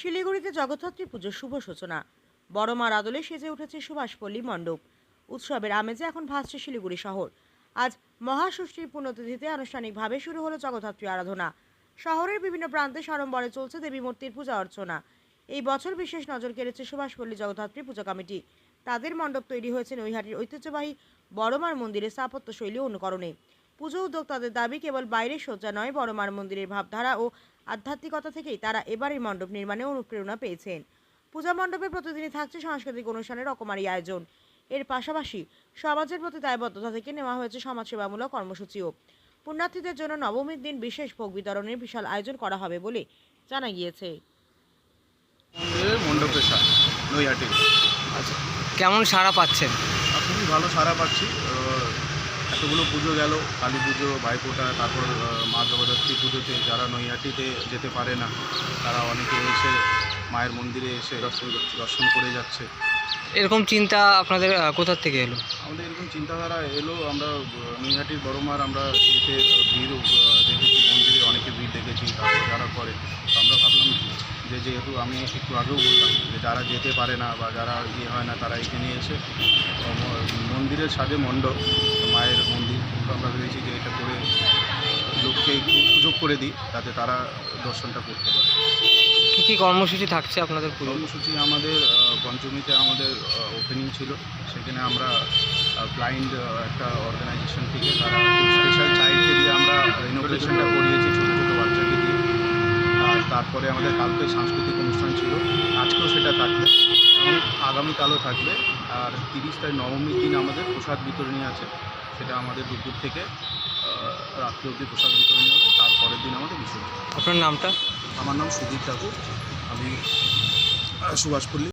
শিলিগুড়িতে জগদ্ধাত্রী পুজোর শুভ সূচনা। বড় মার আদলে সেজে উঠেছে সুভাষপল্লী মণ্ডপ। উৎসবের আমেজে এখন ভাসছে শিলিগুড়ি শহর। আজ মহাষষ্ঠীর পুণ্যতিথিতে আনুষ্ঠানিকভাবে শুরু হলো জগদ্ধাত্রী আরাধনা। শহরের বিভিন্ন প্রান্তে সাড়ম্বরে চলছে দেবী মূর্তির পূজা অর্চনা। এই বছর বিশেষ নজর কেড়েছে সুভাষপল্লী জগদ্ধাত্রী পূজা কমিটি। তাদের মণ্ডপ তৈরি হয়েছে নৈহাটির ঐতিহ্যবাহী বড়মার মন্দিরের স্থাপত্য শৈলী অনুকরণে। পুজো উদ্যোক্তাদের দাবি কেবল বাইরের সজ্জা নয় বড়মার মন্দিরের ভাবধারা ও আধ্যাত্মিকতা থেকেই তারা এবারের মণ্ডপ নির্মাণে অনুপ্রেরণা পেয়েছেন। পূজা মণ্ডপে প্রতিদিনই থাকছে সাংস্কৃতিক অনুষ্ঠানের রকমারি আয়োজন। এর পাশাপাশি সমাজের প্রতি দায়বদ্ধতা থেকে নেওয়া হয়েছে সমাজসেবামূলক কর্মসূচিও। পুণ্যার্থীদের জন্য নবমীর দিন বিশেষ ভোগ বিতরণের বিশাল আয়োজন করা হবে বলে জানা গিয়েছে। নৈহাটি। আচ্ছা কেমন সাড়া পাচ্ছেন? খুবই ভালো সারা পাচ্ছি। এতগুলো পুজো গেল কালী পুজো ভাইফোঁটা তারপর মা জগদ্ধাত্রী পুজোতে যারা নৈহাটিতে যেতে পারে না তারা অনেকে এসে মায়ের মন্দিরে এসে দর্শন দর্শন করে যাচ্ছে। এরকম চিন্তা আপনাদের কোথার থেকে এলো? আমাদের এরকম চিন্তাধারা এলো আমরা নৈহাটির বড়মার আমরা আহ, ভিড় দেখেছি মন্দিরে অনেকে ভিড় দেখেছি তারপর যারা করে তো আমরা ভাবলাম যে যেহেতু আমি একটু আগেও বললাম যে যারা যেতে পারে না বা যারা ইয়ে হয় না তারা এখানে এসে মন্দিরের সাজে মণ্ডপ মায়ের মন্দির তো আমরা ভেবেছি যে এটা করে লোককে একটু সুযোগ করে দিই যাতে তারা দর্শনটা করতে পারে। কী কী কর্মসূচি থাকছে আপনাদের কর্মসূচি আমাদের পঞ্চমীতে আমাদের ওপেনিং ছিল। সেখানে আমরা ব্লাইন্ড একটা অর্গানাইজেশন থেকে তারা স্পেশাল চাইল্ডকে দিয়ে আমরা রিনোভেশনটা করিয়েছি ছোটো ছোটো বাচ্চাকে দিয়ে। আর তারপরে আমাদের কালকে সাংস্কৃতিক অনুষ্ঠান ছিল। আজকেও সেটা থাকবে। এবং আগামীকালও থাকবে। আর তিরিশ তারিখ নবমীর দিন আমাদের প্রসাদ বিতরণী আছে। সেটা আমাদের দুপুর থেকে রাত্রি অবধি প্রসাদ বিতরণী হবে তারপরের দিন আমাদের বিসর্জন। আপনার নামটা? আমার নাম সুদীপ ঠাকুর আমি সুভাষপল্লী।